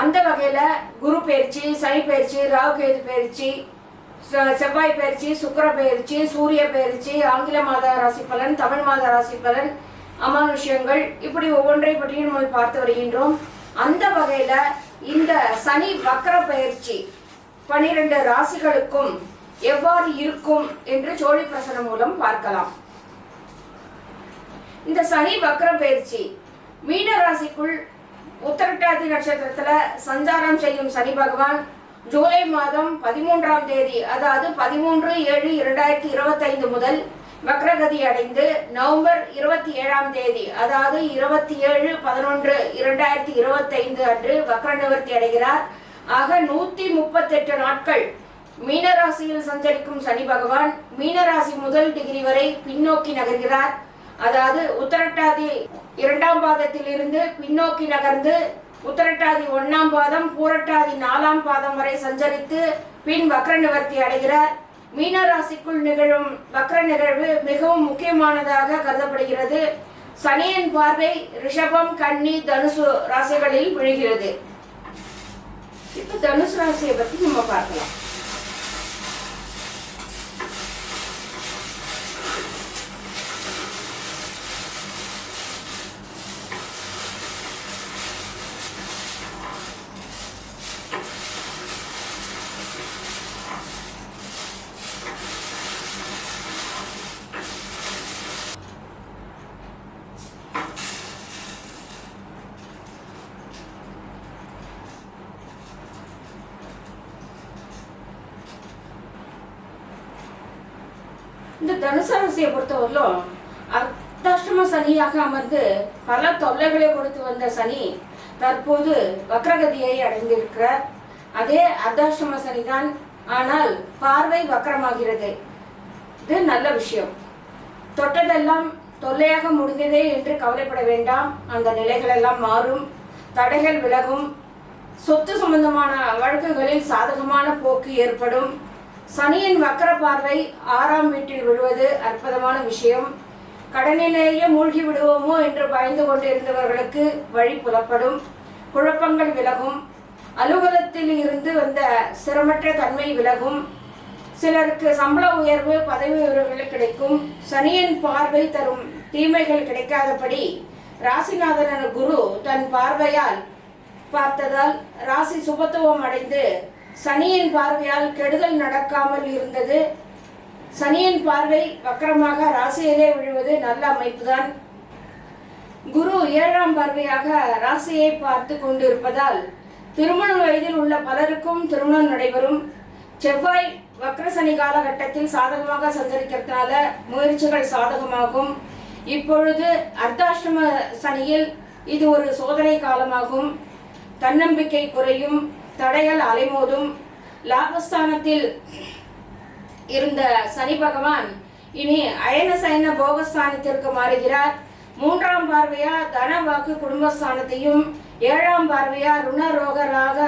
அந்த வகையில் குரு பயிற்சி சனி பயிற்சி ராகுகேது பயிற்சி செவ்வாய் பயிற்சி சுக்கிர பயிற்சி சூரிய பயிற்சி ஆங்கில மாத ராசி பலன் தமிழ் மாத ராசி பலன் அமானுஷ்யங்கள் இப்படி ஒவ்வொன்றை பற்றியும் நம்ம பார்த்து வருகின்றோம். அந்த வகையில் இந்த சனி வக்கர பயிற்சி பனிரெண்டு ராசிகளுக்கும் எவ்வாறு இருக்கும் என்று சோழி பிரசனம் மூலம் பார்க்கலாம். இந்த சனி வக்கர பயிற்சி மீன ராசிக்குள் உத்தரட்டாதி நட்சத்திரத்துல சஞ்சாரம் செய்யும் சனி பகவான் ஜூலை மாதம் பதிமூன்றாம் தேதி அதாவது பதிமூன்று ஏழு இரண்டாயிரத்தி இருபத்தைந்து முதல் வக்ரகதி அடைந்து நவம்பர் இருபத்தி ஏழாம் தேதி அதாவது இருபத்தி ஏழு பதினொன்று இரண்டாயிரத்தி இருபத்தைந்து அன்று வக்ர நிவர்த்தி அடைகிறார். ஆக நூத்தி முப்பத்தெட்டு நாட்கள் மீனராசியில் சஞ்சரிக்கும் சனி பகவான் மீனராசி முதல் டிகிரி வரை பின்னோக்கி நகர்கிறார். அதாவது உத்தரட்டாதி இரண்டாம் பாதத்தில் இருந்து பின்னோக்கி நகர்ந்து உத்தரட்டாதி ஒன்னாம் பாதம் பூரட்டாதி நாலாம் பாதம் வரை சஞ்சரித்து பின் வக்ர நிவர்த்தி அடைகிறார் மீன ராசிக்குள் நிகழும் வக்ர நிகழ்வு மிகவும் முக்கியமானதாக கருதப்படுகிறது. சனியின் பார்வை ரிஷபம் கன்னி தனுசு ராசிகளில் விழுகிறது. இப்ப தனுசு ராசியை பத்தி நம்ம பார்க்கலாம். இந்த தனுசு ராசியை பொறுத்தவரையிலும் அர்த்தாஷ்டம சனியாக அமர்ந்து பல தொல்லைகளை கொடுத்து வந்த சனி தற்போது வக்ரகதியை அடைந்திருக்கிறார். அதே அர்த்தாஷ்டம சனிதான். ஆனால் பார்வை வக்கரமாகிறது. இது நல்ல விஷயம். தொட்டதெல்லாம் தொல்லையாக முடிந்ததே என்று கவலைப்பட வேண்டாம். அந்த நிலைகள் எல்லாம் மாறும். தடைகள் விலகும். சொத்து சம்பந்தமான வழக்குகளில் சாதகமான போக்கு ஏற்படும். சனியின் வக்கர பார்வை ஆறாம் வீட்டில் விழுவது அற்புதமான விஷயம். கடனிலேயே மூழ்கி விடுவோமோ என்று பயந்து கொண்டிருந்தவர்களுக்கு வழி புலப்படும். குழப்பங்கள் விலகும். அலுவலகத்தில் இருந்து வந்த சிரமற்ற தன்மை விலகும். சிலருக்கு சம்பள உயர்வு பதவி உயர்வுகள் கிடைக்கும். சனியின் பார்வை தரும் தீமைகள் கிடைக்காதபடி ராசிநாதன குரு தன் பார்வையால் பார்த்ததால் ராசி சுபத்துவம் அடைந்து சனியின் பார்வையால் கெடுதல் நடக்காமல் இருந்தது. சனியின் பார்வை வக்கரமாக ராசியிலே விழுவது நல்ல அமைப்புதான். குரு ஏழாம் பார்வையாக ராசியை பார்த்து கொண்டிருப்பதால் திருமண வயதில் உள்ள பலருக்கும் திருமணம் நடைபெறும். செவ்வாய் வக்ர சனி காலகட்டத்தில் சாதகமாக சஞ்சரிக்கிறதுனால முயற்சிகள் சாதகமாகும். இப்பொழுது அர்த்தாஷ்டம சனியில் இது ஒரு சோதனை காலமாகும். தன்னம்பிக்கை குறையும். தடைகள் அலைமோதும் லாபஸ்தானத்தில் இருந்த சனி பகவான் இனி அயன சயன போகஸ்தானத்திற்கு மாறுகிறார். மூன்றாம் பார்வையா தன வாக்கு குடும்பஸ்தானத்தையும் ஏழாம் பார்வையா ருண ரோக ராக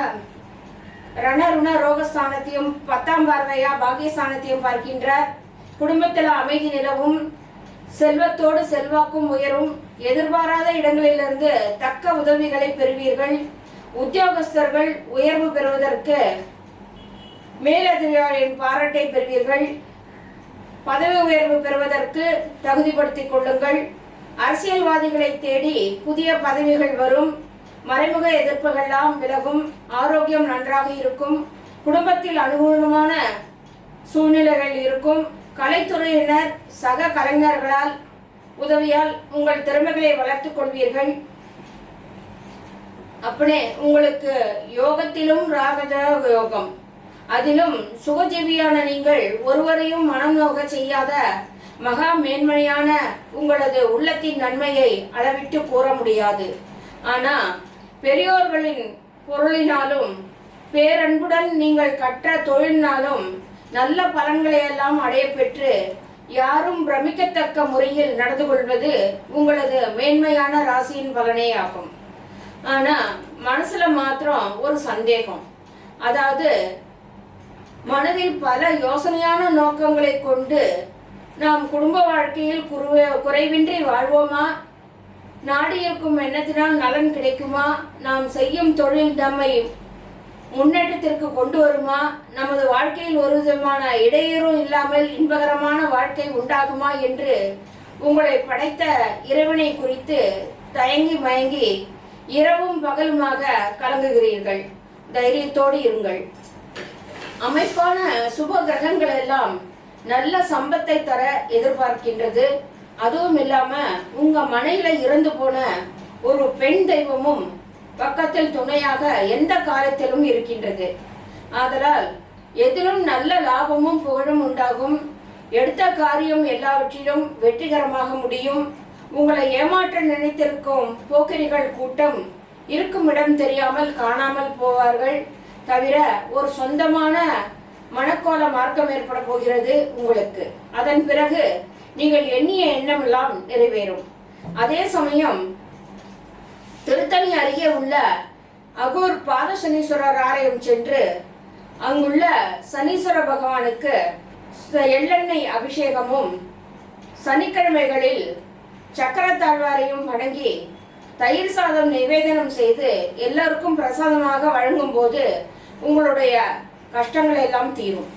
ரண ருண ரோகஸ்தானத்தையும் பத்தாம் பார்வையா பாகியஸ்தானத்தையும் பார்க்கின்றார். குடும்பத்தில் அமைதி நிலவும் செல்வத்தோடு செல்வாக்கும் உயரும் எதிர்பாராத இடங்களிலிருந்து தக்க உதவிகளை பெறுவீர்கள். உத்தியோகஸ்தர்கள் உயர்வு பெறுவதற்கு மேலதிகாரியின் பாராட்டை பெறுவீர்கள். பதவி உயர்வு பெறுவதற்கு தகுதிப்படுத்திக் கொள்ளுங்கள். அரசியல்வாதிகளை தேடி புதிய பதவிகள் வரும். மறைமுக எதிர்ப்புகள்லாம் விலகும். ஆரோக்கியம் நன்றாக இருக்கும். குடும்பத்தில் அனுகூலமான சூழ்நிலைகள் இருக்கும். கலைத்துறையினர் சக கலைஞர்களால் உதவியால் உங்கள் திறமைகளை வளர்த்துக் கொள்வீர்கள். அப்படியே உங்களுக்கு யோகத்திலும் ராகத யோகம். அதிலும் சுகஜீவியான நீங்கள் ஒருவரையும் மனம் நோக செய்யாத மகா மேன்மையான உங்களது உள்ளத்தின் நன்மையை அளவிட்டு கூற முடியாது. ஆனா பெரியோர்களின் பொருளினாலும் பேரன்புடன் நீங்கள் கற்ற தொழிலினாலும் நல்ல பலன்களை எல்லாம் அடைய பெற்று யாரும் பிரமிக்கத்தக்க முறையில் நடந்து கொள்வது உங்களது மேன்மையான ராசியின் பலனே ஆகும். ஆனா மனசுல மாத்திரம் ஒரு சந்தேகம். அதாவது மனதில் பல யோசனையான நோக்கங்களை கொண்டு நாம் குடும்ப வாழ்க்கையில் குறுவே குறைவின்றி வாழ்வோமா? நாடு இருக்கும் எண்ணத்தினால் நலன் கிடைக்குமா? நாம் செய்யும் தொழில் நம்மை முன்னேற்றத்திற்கு கொண்டு வருமா? நமது வாழ்க்கையில் ஒரு விதமான இடையூறும் இல்லாமல் இன்பகரமான வாழ்க்கை உண்டாகுமா என்று உங்களை படைத்த இறைவனை குறித்து தயங்கி மயங்கி இரவும் பகலுமாக கலங்குகிறீர்கள். தைரியத்தோடு இருங்கள். அமைப்பான சுப கிரகங்கள் எல்லாம் நல்ல சம்பத்தை தர எதிர்பார்க்கின்றது. அதுவும் இல்லாம உங்க மனையில இறந்து போன ஒரு பெண் தெய்வமும் பக்கத்தில் துணையாக எந்த காலத்திலும் இருக்கின்றது. ஆதலால் எதிலும் நல்ல லாபமும் புகழும் உண்டாகும். எடுத்த காரியம் எல்லாவற்றிலும் வெற்றிகரமாக முடியும். உங்களை ஏமாற்ற நினைத்திருக்கும் போக்கிரிகள் கூட்டம் இருக்கும் இடம் தெரியாமல் காணாமல் போவார்கள். தவிர ஒரு சொந்தமான மனக்கோல மார்க்கம் ஏற்பட போகிறது உங்களுக்கு. அதன் பிறகு நீங்கள் எண்ணிய எண்ணமெல்லாம் நிறைவேறும். அதே சமயம் திருத்தணி அருகே உள்ள அகூர் பாதசனீஸ்வரர் ஆலயம் சென்று அங்குள்ள சனீஸ்வர பகவானுக்கு எள்ளெண்ணெய் அபிஷேகமும் சனிக்கிழமைகளில் சக்கரத்தாழ்வாரையும் வணங்கி தயிர் சாதம் நிவேதனம் செய்து எல்லாருக்கும் பிரசாதமாக வழங்கும் போது உங்களுடைய கஷ்டங்கள் எல்லாம் தீரும்.